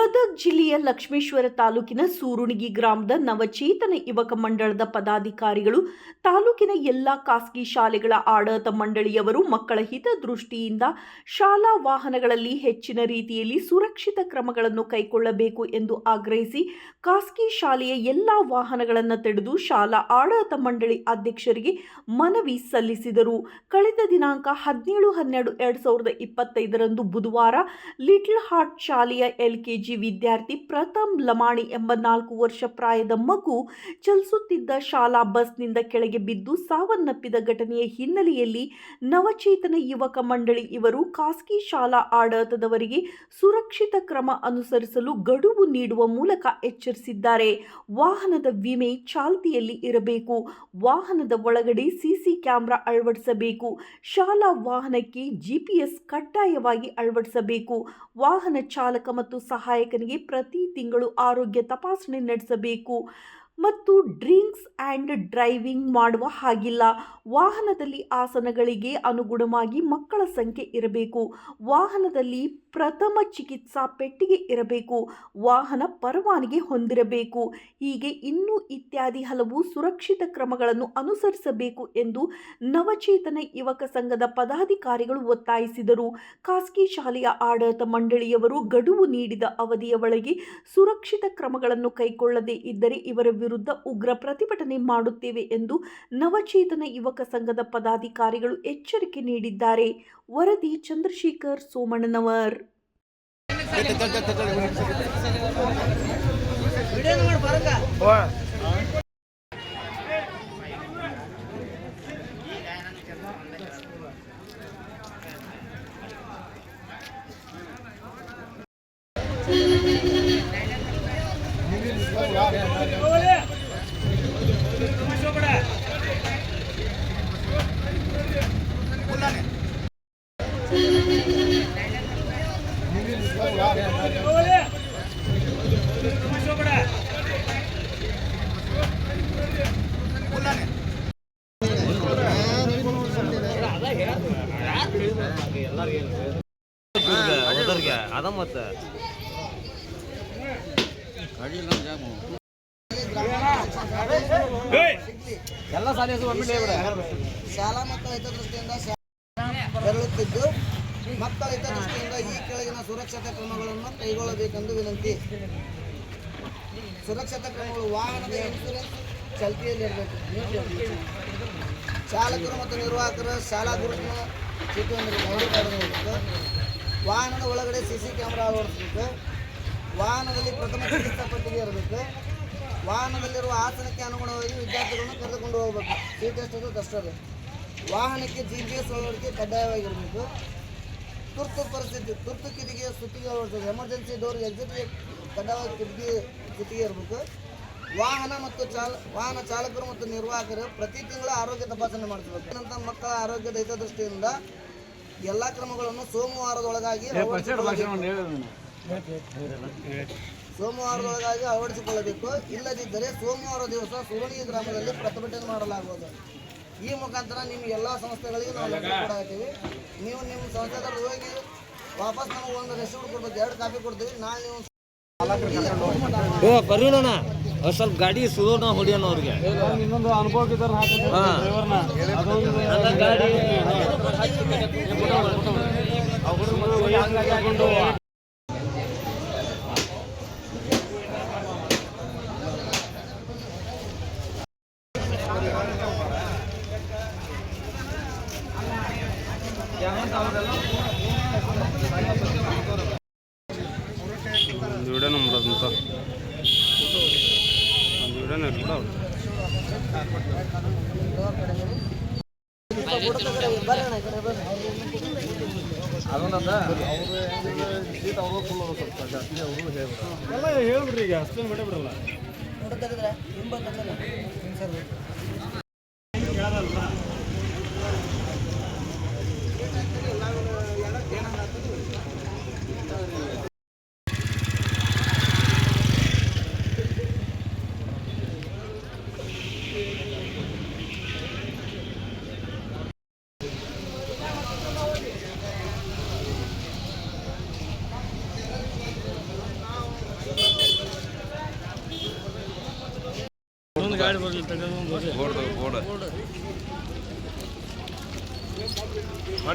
ಗದಗ ಜಿಲ್ಲೆಯ ಲಕ್ಷ್ಮೇಶ್ವರ ತಾಲೂಕಿನ ಸೂರುಣಿಗಿ ಗ್ರಾಮದ ನವಚೇತನ ಯುವಕ ಮಂಡಳದ ಪದಾಧಿಕಾರಿಗಳು ತಾಲೂಕಿನ ಎಲ್ಲಾ ಖಾಸಗಿ ಶಾಲೆಗಳ ಆಡಳಿತ ಮಂಡಳಿಯವರು ಮಕ್ಕಳ ಹಿತದೃಷ್ಟಿಯಿಂದ ಶಾಲಾ ವಾಹನಗಳಲ್ಲಿ ಹೆಚ್ಚಿನ ರೀತಿಯಲ್ಲಿ ಸುರಕ್ಷಿತ ಕ್ರಮಗಳನ್ನು ಕೈಗೊಳ್ಳಬೇಕು ಎಂದು ಆಗ್ರಹಿಸಿ ಖಾಸಗಿ ಶಾಲೆಯ ಎಲ್ಲಾ ವಾಹನಗಳನ್ನು ತಡೆದು ಶಾಲಾ ಆಡಳಿತ ಮಂಡಳಿ ಅಧ್ಯಕ್ಷರಿಗೆ ಮನವಿ ಸಲ್ಲಿಸಿದರು. ಕಳೆದ ದಿನಾಂಕ ಹದಿನೇಳು ಹನ್ನೆರಡು ಎರಡು ಸಾವಿರದ ಇಪ್ಪತ್ತೈದರಂದು ಬುಧವಾರ ಲಿಟಲ್ ಹಾರ್ಟ್ ಶಾಲೆಯ ಎಲ್ಕೆಜಿ ವಿದ್ಯಾರ್ಥಿ ಪ್ರಥಮ್ ಲಮಾಣಿ ಎಂಬ ನಾಲ್ಕು ವರ್ಷ ಪ್ರಾಯದ ಮಗು ಚಲಿಸುತ್ತಿದ್ದ ಶಾಲಾ ಬಸ್ನಿಂದ ಕೆಳಗೆ ಬಿದ್ದು ಸಾವನ್ನಪ್ಪಿದ ಘಟನೆಯ ಹಿನ್ನೆಲೆಯಲ್ಲಿ ನವಚೇತನ ಯುವಕ ಮಂಡಳಿ ಇವರು ಖಾಸಗಿ ಶಾಲಾ ಆಡಳಿತದವರಿಗೆ ಸುರಕ್ಷಿತ ಕ್ರಮ ಅನುಸರಿಸಲು ಗಡುವು ನೀಡುವ ಮೂಲಕ ಎಚ್ಚರಿಸಿದ್ದಾರೆ. ವಾಹನದ ವಿಮೆ ಚಾಲ್ತಿಯಲ್ಲಿ ಇರಬೇಕು. ವಾಹನದ ಒಳಗಡೆ ಸಿಸಿ ಕ್ಯಾಮೆರಾ ಅಳವಡಿಸಬೇಕು. ಶಾಲಾ ವಾಹನಕ್ಕೆ ಜಿಪಿಎಸ್ ಕಡ್ಡಾಯವಾಗಿ ಅಳವಡಿಸಬೇಕು. ವಾಹನ ಚಾಲಕ ಮತ್ತು ಸಹಾಯಕನಿಗೆ ಪ್ರತಿ ತಿಂಗಳು ಆರೋಗ್ಯ ತಪಾಸಣೆ ನಡೆಸಬೇಕು. ಮತ್ತು ಡ್ರಿಂಕ್ಸ್ ಆ್ಯಂಡ್ ಡ್ರೈವಿಂಗ್ ಮಾಡುವ ಹಾಗಿಲ್ಲ. ವಾಹನದಲ್ಲಿ ಆಸನಗಳಿಗೆ ಅನುಗುಣವಾಗಿ ಮಕ್ಕಳ ಸಂಖ್ಯೆ ಇರಬೇಕು. ವಾಹನದಲ್ಲಿ ಪ್ರಥಮ ಚಿಕಿತ್ಸಾ ಪೆಟ್ಟಿಗೆ ಇರಬೇಕು, ವಾಹನ ಪರವಾನಗಿ ಹೊಂದಿರಬೇಕು. ಹೀಗೆ ಇನ್ನೂ ಇತ್ಯಾದಿ ಹಲವು ಸುರಕ್ಷಿತ ಕ್ರಮಗಳನ್ನು ಅನುಸರಿಸಬೇಕು ಎಂದು ನವಚೇತನ ಯುವಕ ಸಂಘದ ಪದಾಧಿಕಾರಿಗಳು ಒತ್ತಾಯಿಸಿದರು. ಖಾಸಗಿ ಶಾಲೆಯ ಆಡಳಿತ ಮಂಡಳಿಯವರು ಗಡುವು ನೀಡಿದ ಅವಧಿಯ ಒಳಗೆ ಸುರಕ್ಷಿತ ಕ್ರಮಗಳನ್ನು ಕೈಗೊಳ್ಳದೇ ಇದ್ದರೆ ಇವರ ವಿರುದ್ಧ ಉಗ್ರ ಪ್ರತಿಭಟನೆ ಮಾಡುತ್ತೇವೆ ಎಂದು ನವಚೇತನ ಯುವಕ ಸಂಘದ ಪದಾಧಿಕಾರಿಗಳು ಎಚ್ಚರಿಕೆ ನೀಡಿದ್ದಾರೆ. ವರದಿ ಚಂದ್ರಶೇಖರ್ ಸೋಮಣ್ಣನವರ್ ಹೋದರ್ಗೆ ಅದ ಎಲ್ಲ ಮಕ್ಕಳ ಹಿತದೃಷ್ಟಿಯಿಂದ ತೆರಳುತ್ತಿದ್ದು ಮಕ್ಕಳ ಹಿತದೃಷ್ಟಿಯಿಂದ ಈ ಕೆಳಗಿನ ಸುರಕ್ಷತಾ ಕ್ರಮಗಳನ್ನು ಕೈಗೊಳ್ಳಬೇಕೆಂದು ವಿನಂತಿ ಸುರಕ್ಷತಾ ಕ್ರಮಗಳು ವಾಹನದ ಇನ್ಸೂರೆನ್ಸ್ ಚಾಲ್ತಿಯಲ್ಲಿರಬೇಕು ಚಾಲಕರು ಮತ್ತು ನಿರ್ವಾಹಕರು ಶಾಲಾ ಗುರುತಿನ ವಾಹನದ ಒಳಗಡೆ ಸಿ ಸಿ ಕ್ಯಾಮ್ರಾ ಅಳವಡಿಸಬೇಕು ವಾಹನದಲ್ಲಿ ಪ್ರಥಮ ಚಿಕಿತ್ಸಾ ಪಟ್ಟಿಗೆ ಇರಬೇಕು. ವಾಹನದಲ್ಲಿರುವ ಆಸನಕ್ಕೆ ಅನುಗುಣವಾಗಿ ವಿದ್ಯಾರ್ಥಿಗಳನ್ನು ಕರೆದುಕೊಂಡು ಹೋಗಬೇಕು. ಸೀಟ್ ಎಷ್ಟದು ಕಷ್ಟದು ವಾಹನಕ್ಕೆ ಜಿ ಪಿ ಎಸ್ ಅಳವಡಿಕೆ ಕಡ್ಡಾಯವಾಗಿರಬೇಕು. ತುರ್ತು ಪರಿಸ್ಥಿತಿ, ತುರ್ತು ಕಿಟಕಿಯ ಸುತ್ತಿಗೆ ಅಳವಡಿಸಬೇಕು ಎಮರ್ಜೆನ್ಸಿ ಡೋರ್ ಎಕ್ಸಿಟ್ಗೆ ಕಡ್ಡಾಯವಾಗಿ ಕಿಟಕಿ ಸುತ್ತಿಗೆ ಇರಬೇಕು. ವಾಹನ ಮತ್ತು ಚಾಲ ವಾಹನ ಚಾಲಕರು ಮತ್ತು ನಿರ್ವಾಹಕರು ಪ್ರತಿ ತಿಂಗಳ ಆರೋಗ್ಯ ತಪಾಸಣೆ ಮಾಡಿಸಬೇಕು. ನಂತರ ಮಕ್ಕಳ ಆರೋಗ್ಯದ ಹಿತದೃಷ್ಟಿಯಿಂದ ಎಲ್ಲ ಕ್ರಮಗಳನ್ನು ಸೋಮವಾರದೊಳಗಾಗಿ ಅಳವಡಿಸಿಕೊಳ್ಳಬೇಕು. ಸೋಮವಾರದೊಳಗಾಗಿ ಅಳವಡಿಸಿಕೊಳ್ಳಬೇಕು. ಇಲ್ಲದಿದ್ದರೆ ಸೋಮವಾರ ದಿವಸ ಸುರುಳಿ ಗ್ರಾಮದಲ್ಲಿ ಪ್ರತಿಭಟನೆ ಮಾಡಲಾಗುವುದು. ಈ ಮುಖಾಂತರ ನಿಮ್ಮ ಎಲ್ಲ ಸಂಸ್ಥೆಗಳಿಗೆ ನಾವು ಕೊಡಾಗ್ತೀವಿ ಕೊಡಾಕತ್ತೀವಿ. ನೀವು ನಿಮ್ಮ ಸಂಸ್ಥೆದಲ್ಲಿ ಹೋಗಿ ವಾಪಸ್ ನಮಗೆ ಒಂದು ರೆಸಿಪ್ಟ್ ಕೊಡ್ಬೇಕು. ಎರಡು ಕಾಪಿ ಕೊಡ್ತೀವಿ. ನಾಳೆ ನೀವು ಸ್ವಲ್ಪ ಗಾಡಿ ಸುಧಾರಣಾ ಹೊಡಿಯೋಣ ಅವ್ರಿಗೆ. ಇನ್ನೊಂದು ಅನುಭವಕ್ಕಿದ್ದಾರೆ ಗಾಡಿ ಒಂದು ವಿಡಿಯೋ ನಂಬರ್ ಅದಂತ ಒಂದು ವಿಡಿಯೋನ ಇರ್ತಲ್ಲ ಬರೋಣ ಈ ಕಡೆ ಬರ್ರಿ. ಎಲ್ಲ ಹೇಳ್ಬಿಡ್ರಿ ಈಗ ಅಷ್ಟೇನು ಮಾಡೇ ಬಿಡಲ್ಲ ಫೋಟೋ ತೆಗೆದ್ರೆ ಹಿಂಬ ತೆಗೆದ್ರೆ ಗಾಡಿ ಬರಲಿ ಬೋರ್ಡ್ ಬೋರ್ಡ್.